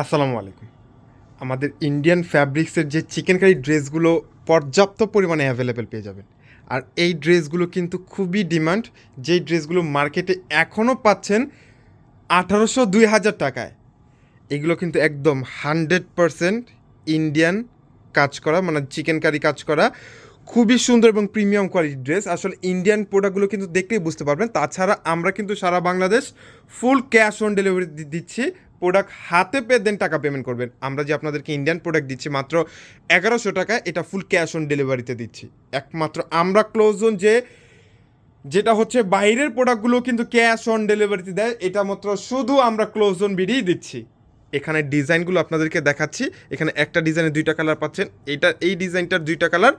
আসসালামু আলাইকুম। আমাদের ইন্ডিয়ান ফ্যাব্রিক্সের যে চিকেন কারি ড্রেসগুলো পর্যাপ্ত পরিমাণে অ্যাভেলেবেল পেয়ে যাবেন। আর এই ড্রেসগুলো কিন্তু খুবই ডিমান্ড যেই ড্রেসগুলো মার্কেটে এখনও পাচ্ছেন আঠারোশো দুই হাজার টাকায়। এগুলো কিন্তু একদম হান্ড্রেড পারসেন্ট ইন্ডিয়ান কাজ করা মানে চিকেন কারি কাজ করা। খুবই সুন্দর এবং প্রিমিয়াম কোয়ালিটির ড্রেস আসলে ইন্ডিয়ান প্রোডাক্টগুলো কিন্তু দেখলেই বুঝতে পারবেন। তাছাড়া আমরা কিন্তু সারা Bangladesh full cash on delivery দিচ্ছি। প্রোডাক্ট হাতে পেয়ে দেন টাকা পেমেন্ট করবেন। আমরা যে আপনাদেরকে ইন্ডিয়ান প্রোডাক্ট দিচ্ছি মাত্র এগারোশো টাকা এটা ফুল ক্যাশ অন ডেলিভারিতে দিচ্ছি। একমাত্র আমরা ক্লোজ জোন যে, যেটা হচ্ছে বাইরের প্রোডাক্টগুলো কিন্তু ক্যাশ অন ডেলিভারিতে দেয়, এটা মাত্র শুধু আমরা ক্লোজ জোন বিড়িই দিচ্ছি। এখানে ডিজাইনগুলো আপনাদেরকে দেখাচ্ছি। এখানে একটা ডিজাইনের দুইটা কালার পাচ্ছেন। এইটা এই ডিজাইনটার দুইটা কালার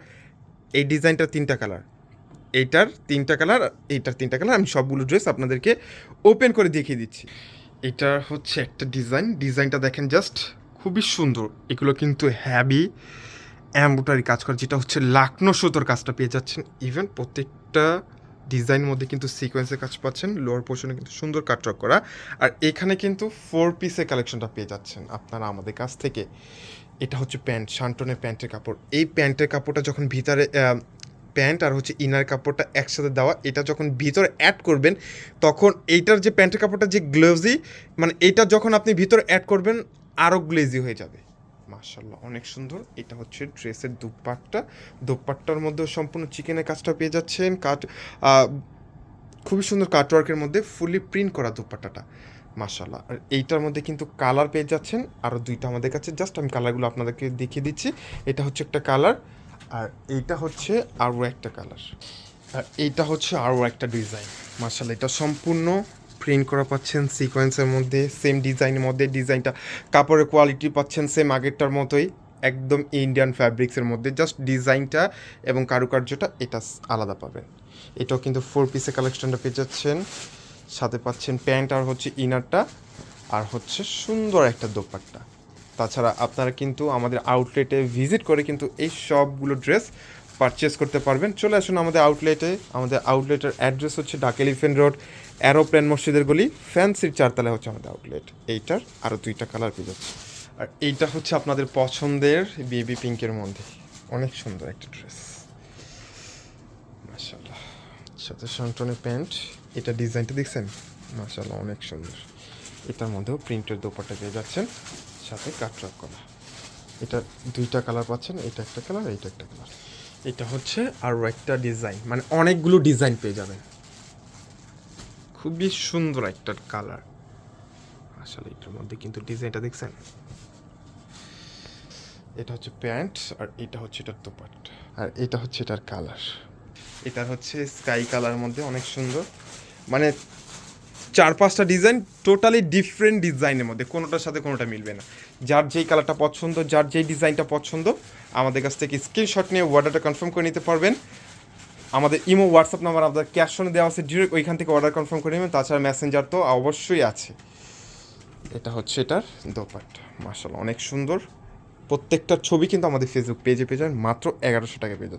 এই ডিজাইনটার তিনটা কালার এইটার তিনটা কালার এইটার তিনটা কালার আমি সবগুলো ড্রেস আপনাদেরকে ওপেন করে দেখিয়ে দিচ্ছি। এটা হচ্ছে একটা ডিজাইন। ডিজাইনটা দেখেন জাস্ট খুবই সুন্দর। এগুলো কিন্তু হ্যাবি অ্যাম্বোটারি কাজ করে, যেটা হচ্ছে লাকনো সুতোর কাজটা পেয়ে যাচ্ছেন। ইভেন প্রত্যেকটা ডিজাইনের মধ্যে কিন্তু সিকোয়েন্সের কাজ পাচ্ছেন লোয়ার পোর্শনে কিন্তু সুন্দর কাটওয়ার্ক করা। আর এখানে কিন্তু ফোর পিসের কালেকশনটা পেয়ে যাচ্ছেন আপনারা আমাদের কাছ থেকে। এটা হচ্ছে প্যান্ট শান্টনের প্যান্টের কাপড়। এই প্যান্টের কাপড়টা যখন ভিতরে প্যান্ট আর হচ্ছে ইনার কাপড়টা একসাথে দেওয়া, এটা যখন ভিতরে অ্যাড করবেন, তখন এইটার যে প্যান্টের কাপড়টা, যে গ্লোভজি মানে এইটা যখন আপনি ভিতরে অ্যাড করবেন আরও গ্লেজি হয়ে যাবে। মার্শাল্লাহ অনেক সুন্দর। এটা হচ্ছে ড্রেসের দুপাট্টা। দুপাট্টার মধ্যেও সম্পূর্ণ চিকেনের কাজটা পেয়ে যাচ্ছেন। কাট খুবই সুন্দর কাটওয়ার্কের মধ্যে ফুলি প্রিন্ট করা দুপাট্টাটা। মার্শাল্লাহ আর এইটার মধ্যে কিন্তু কালার পেয়ে যাচ্ছেন। আরও দুইটা আমাদের কাছে জাস্ট আমি কালারগুলো আপনাদেরকে দেখিয়ে দিচ্ছি। এটা হচ্ছে একটা কালার আর এইটা হচ্ছে আরও একটা কালার। আর এইটা হচ্ছে আরও একটা ডিজাইন। মার্শাল এটা সম্পূর্ণ প্রিন্ট করা পাচ্ছেন সিকোয়েন্সের মধ্যে, সেম ডিজাইনের মধ্যে। ডিজাইনটা কাপড়ের কোয়ালিটি পাচ্ছেন সেম আগেরটার মতোই, একদম ইন্ডিয়ান ফ্যাব্রিক্সের মধ্যে। জাস্ট ডিজাইনটা এবং কারুকার্যটা এটা আলাদা পাবেন। এটাও কিন্তু ফোর পিসের কালেকশনটা পেয়ে যাচ্ছেন। সাথে পাচ্ছেন প্যান্ট আর হচ্ছে ইনারটা আর হচ্ছে সুন্দর একটা দোপাট্টা। তাছাড়া আপনারা কিন্তু আমাদের আউটলেটে ভিজিট করে কিন্তু এই সবগুলো ড্রেস পারচেস করতে পারবেন। চলে আসুন আমাদের আউটলেটে আমাদের আউটলেটের অ্যাড্রেস হচ্ছে ডাক এলিফেন্ট রোড অ্যারোপ্লেন মসজিদের গলি ফ্যান্সির চারতলায় হচ্ছে আমাদের আউটলেট এইটার আরও দুইটা কালার পেয়ে যাচ্ছে। আর এইটা হচ্ছে আপনাদের পছন্দের বেবি পিঙ্কের মধ্যে। অনেক সুন্দর একটা ড্রেস মাশাল্লাহ সাথে সন্টনের প্যান্ট এটা ডিজাইনটা দেখছেন? মাশাল্লাহ অনেক সুন্দর। এটার মধ্যেও প্রিন্টের দোপাটা পেয়ে যাচ্ছেন। সাথে কাটরাক করা। এটা দুইটা কালার পাচ্ছেন এটা একটা কালার এইটা একটা কালার এটা হচ্ছে আরও একটা ডিজাইন মানে অনেকগুলো ডিজাইন পেয়ে যাবেন। খুবই সুন্দর একটা কালার আসলে এটার মধ্যে কিন্তু ডিজাইনটা দেখছেন? এটা হচ্ছে প্যান্ট আর এটা হচ্ছে এটার দোপাট। আর এটা হচ্ছে এটার কালার এটা হচ্ছে স্কাই কালার মধ্যে অনেক সুন্দর। মানে চার পাঁচটা ডিজাইন টোটালি ডিফারেন্ট ডিজাইনের মধ্যে, কোনোটার সাথে কোনোটা মিলবে না। যার যেই কালারটা পছন্দ, যার যেই ডিজাইনটা পছন্দ, আমাদের কাছ থেকে স্ক্রিনশট নিয়ে অর্ডারটা কনফার্ম করে নিতে পারবেন। আমাদের ইমো হোয়াটসঅ্যাপ নাম্বার আপনার ক্যাশ অনে দেওয়া আছে ডিরেক্ট ওইখান থেকে অর্ডার কনফার্ম করে নেবেন। তাছাড়া মেসেঞ্জার তো অবশ্যই আছে। এটা হচ্ছে এটার দোপাট্টা মার্শাল অনেক সুন্দর। প্রত্যেকটা ছবি কিন্তু আমাদের ফেসবুক পেজে যাবেন, মাত্র এগারোশো টাকা পেয়ে যাচ্ছে